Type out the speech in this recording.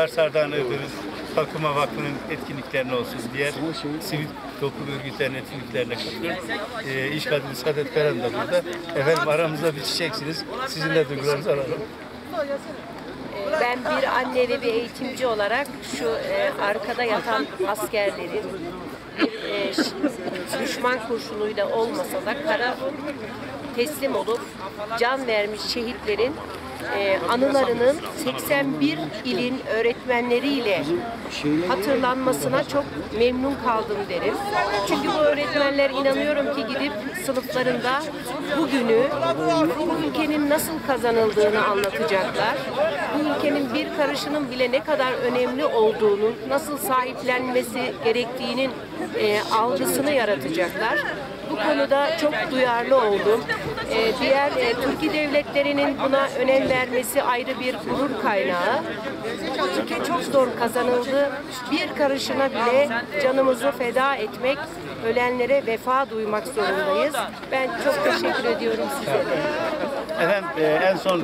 Kars Ardahan Iğdır'ın Kalkınma Vakfı'nın etkinliklerine olsun, diğer sivil toplum örgütlerinin etkinliklerine katılıyoruz. E, İş Kadını Saadet Karan da burada. Efendim aramızda bir çiçeksiniz. Sizin de duygularınızı alalım. Ben bir anne ve bir eğitimci olarak şu e, arkada yatan askerlerin bir e, düşman kurşunuyla olmasa da kara teslim olup can vermiş şehitlerin e, anılarının 81 ilin öğretmenleriyle hatırlanmasına çok memnun kaldım derim. Çünkü bu öğretmenler inanıyorum ki gidip sınıflarında bugünü, bu ülkenin nasıl kazanıldığını anlatacaklar. Ülkenin bir karışının bile ne kadar önemli olduğunu, nasıl sahiplenmesi gerektiğinin e, algısını yaratacaklar. Bu konuda çok duyarlı oldum. E, diğer e, Türkiye devletlerinin buna önem vermesi ayrı bir gurur kaynağı. Ülke çok zor kazanıldı. Bir karışına bile canımızı feda etmek, ölenlere vefa duymak zorundayız. Ben çok teşekkür ediyorum size. Efendim e, en son